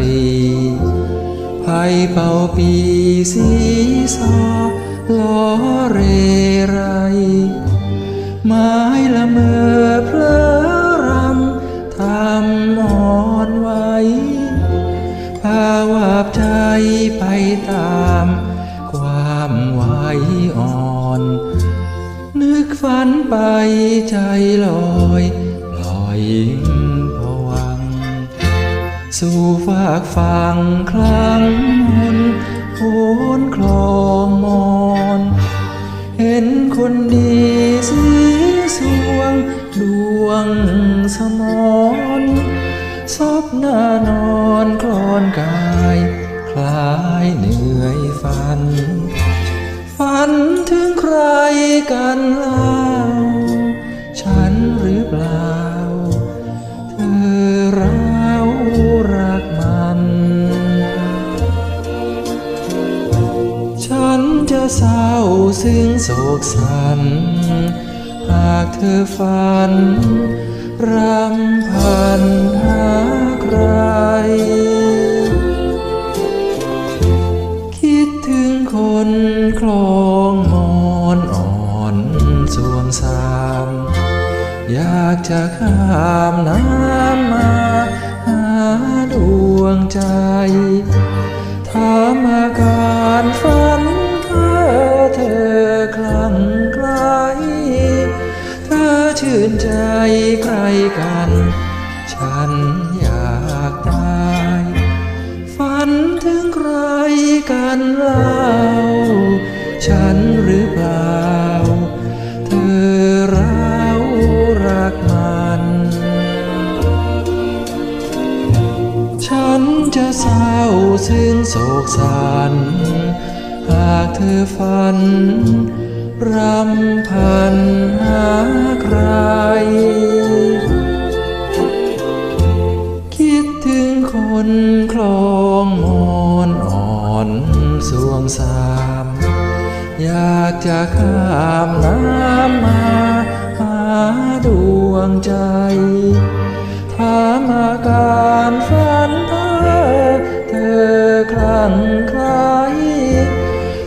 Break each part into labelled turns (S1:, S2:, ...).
S1: รีไผ่เป่าปีสีซอล้อเรไร ไม้ละเมอเพลอรำทำอ่อนไหวภาวาบใจไปตาม ความไหวอ่อน นึกฝันไปใจลอยลอยิง สู่ฝากฟังคลังมนโหนคลองมอนเห็นคนดีสีสวงดวงสมอนซบหน้านอนคลอนกาย คลายเหนื่อยฝัน ฝันถึงใครกันล่า ซึ่งโศกสัน หากเธอฝัน รำพันหาใคร คิดถึงคนคลองมอนอ่อนสวงสาม อยากจะข้ามน้ำมาหาดวงใจ ถามอาการ ฉันอยากตาย ฝันถึงใครกันเล่า ฉันหรือเปล่า เธอเรารักมัน ฉันจะเศร้าซึ่งโศกสัน หากเธอฝันรำพันหาใคร สวงสาม อยากจะข้ามน้ำมาหาดวงใจ ถามอาการฝันเธอ เธอคลั่งใคร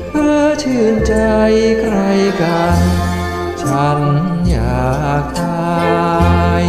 S1: เธอชื่นใจใครกัน ฉันอยากตาย